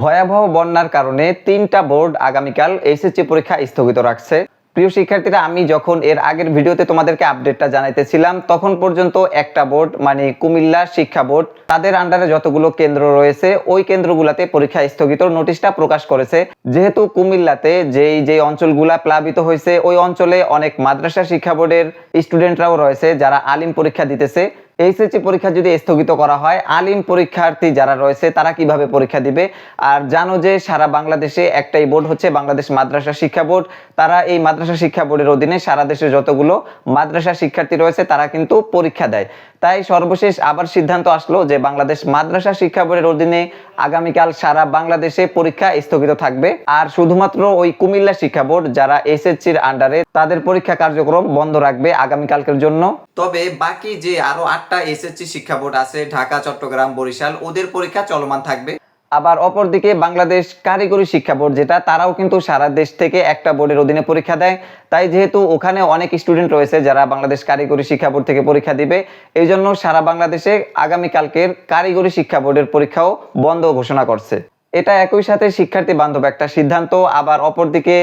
ভয়াবহ বন্যার কারণে তিনটা বোর্ড আগামীকাল এসএসসি পরীক্ষা স্থগিত রাখছে। প্রিয় শিক্ষার্থীরা, আমি যখন এর আগের ভিডিওতে তোমাদেরকে আপডেটটা জানাইতেছিলাম, তখন পর্যন্ত একটা বোর্ড মানে কুমিল্লা শিক্ষা বোর্ড, তাদের আন্ডারে যতগুলো কেন্দ্র রয়েছে, ওই কেন্দ্রগুলোতে পরীক্ষা স্থগিত নোটিশটা প্রকাশ করেছে। যেহেতু কুমিল্লাতে যেই যে অঞ্চলগুলা প্লাবিত হয়েছে, ওই অঞ্চলে অনেক মাদ্রাসা শিক্ষা বোর্ডের স্টুডেন্টরাও রয়েছে, যারা আলিম পরীক্ষা দিতেছে। এইচএসসি পরীক্ষা যদি স্থগিত করা হয়, আলিম পরীক্ষার্থী যারা রয়েছে, তারা কীভাবে পরীক্ষা দিবে? আর জানো যে সারা বাংলাদেশে একটাই বোর্ড হচ্ছে বাংলাদেশ মাদ্রাসা শিক্ষা বোর্ড। তারা এই মাদ্রাসা শিক্ষা বোর্ডের অধীনে সারা দেশে যতগুলো মাদ্রাসা শিক্ষার্থী রয়েছে, তারা কিন্তু পরীক্ষা দেয়। তাই সর্বশেষ আবার সিদ্ধান্ত আসলো যে বাংলাদেশ মাদ্রাসা শিক্ষা বোর্ডের অধীনে আগামীকাল সারা বাংলাদেশে পরীক্ষা স্থগিত থাকবে। আর শুধুমাত্র ওই কুমিল্লা শিক্ষা বোর্ড, যারা এসএসসির আন্ডারে তাদের পরীক্ষা কার্যক্রম বন্ধ রাখবে আগামীকালকের জন্য। তবে বাকি যে আরও আটটা এসএসসি শিক্ষা বোর্ড আছে, ঢাকা, চট্টগ্রাম, বরিশাল, ওদের পরীক্ষা চলমান থাকবে। আবার অপরদিকে বাংলাদেশ কারিগরি শিক্ষা বোর্ড, যেটা তারাও কিন্তু সারা দেশ থেকে একটা বোর্ডের অধীনে পরীক্ষা দেয়। তাই যেহেতু ওখানে অনেক স্টুডেন্ট রয়েছে যারা বাংলাদেশ কারিগরি শিক্ষা বোর্ড থেকে পরীক্ষা দিবে, এই জন্য সারা বাংলাদেশে আগামীকালকের কারিগরি শিক্ষা বোর্ডের পরীক্ষাও বন্ধ ঘোষণা করছে। এটা একই সাথে শিক্ষার্থী বান্ধব একটা সিদ্ধান্ত। আবার অপরদিকে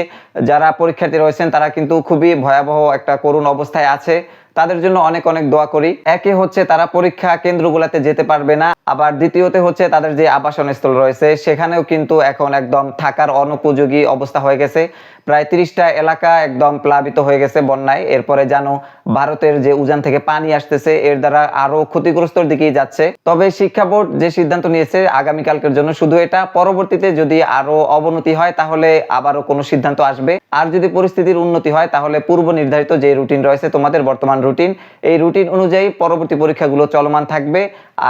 যারা পরীক্ষার্থী রয়েছেন, তারা কিন্তু খুবই ভয়াবহ একটা করুণ অবস্থায় আছে। তাদের জন্য অনেক অনেক দোয়া করি। একে হচ্ছে তারা পরীক্ষা কেন্দ্রগুলোতে যেতে পারবে না। আবার দ্বিতীয়তে হচ্ছে তাদের যে আবাসন স্থল রয়েছে, সেখানেও কিন্তু এখন একদম থাকার অনুপযোগী অবস্থা হয়ে গেছে। প্রায় তিরিশটা এলাকা একদম প্লাবিত হয়ে গেছে বন্যায়। এরপরে জানো ভারতের যে উজান থেকে পানি আসতেছে, এর দ্বারা আরও ক্ষতিগ্রস্তর দিকেই যাচ্ছে। তবে শিক্ষা বোর্ড যে সিদ্ধান্ত নিয়েছে আগামীকালকের জন্য, শুধু এটা পরবর্তীতে যদি আরও অবনতি হয়, তাহলে আবারও কোনো সিদ্ধান্ত আসবে। আর যদি পরিস্থিতির উন্নতি হয়, তাহলে পূর্ব নির্ধারিত যে রুটিন রয়েছে, তোমাদের বর্তমান রুটিন, এই রুটিন অনুযায়ী পরবর্তী পরীক্ষাগুলো চলমান থাকবে।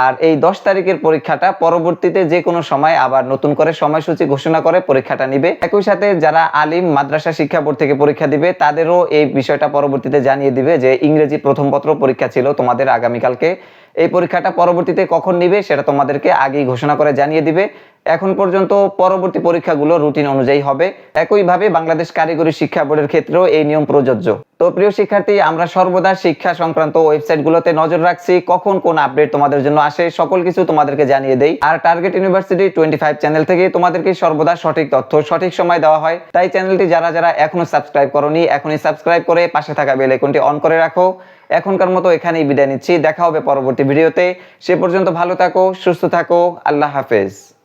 আর এই দশ তারিখের পরীক্ষাটা পরবর্তীতে যে কোনো সময় আবার নতুন করে সময়সূচি ঘোষণা করে পরীক্ষাটা নিবে। একই সাথে যারা আলিম মাদ্রাসা শিক্ষা বোর্ড থেকে পরীক্ষা দিবে, তাদেরও এই বিষয়টা পরবর্তীতে জানিয়ে দিবে যে ইংরেজি প্রথম পত্র পরীক্ষা ছিল তোমাদের আগামীকালকে। এই পরীক্ষাটা পরবর্তীতে কখন নিবে সেটা তোমাদেরকে আগেই ঘোষণা করে জানিয়ে দিবে। এখন পর্যন্ত পরবর্তী পরীক্ষাগুলো রুটিন অনুযায়ী হবে। একইভাবে বাংলাদেশ কারিগরি শিক্ষা বোর্ডের ক্ষেত্রেও এই নিয়ম প্রযোজ্য। তো প্রিয় শিক্ষার্থী, আমরা সর্বদা শিক্ষা সংক্রান্ত ওয়েবসাইটগুলোতে নজর রাখছি। কখন কোন আপডেট তোমাদের জন্য আসে, সকল কিছু তোমাদেরকে জানিয়ে দেই। আর target university twenty five channel থেকে তোমাদেরকে সর্বদা সঠিক তথ্য সঠিক সময় দেওয়া হয়। তাই চ্যানেলটি যারা যারা এখনও সাবস্ক্রাইব করনি, এখনই সাবস্ক্রাইব করে পাশে থাকা বেল আইকনটি অন করে রাখো। এখনকার মতো এখানেই বিদায় নিচ্ছি। দেখা হবে পরবর্তী ভিডিওতে সে পর্যন্ত ভালো থাকো, সুস্থ থাকো। আল্লাহ হাফেজ।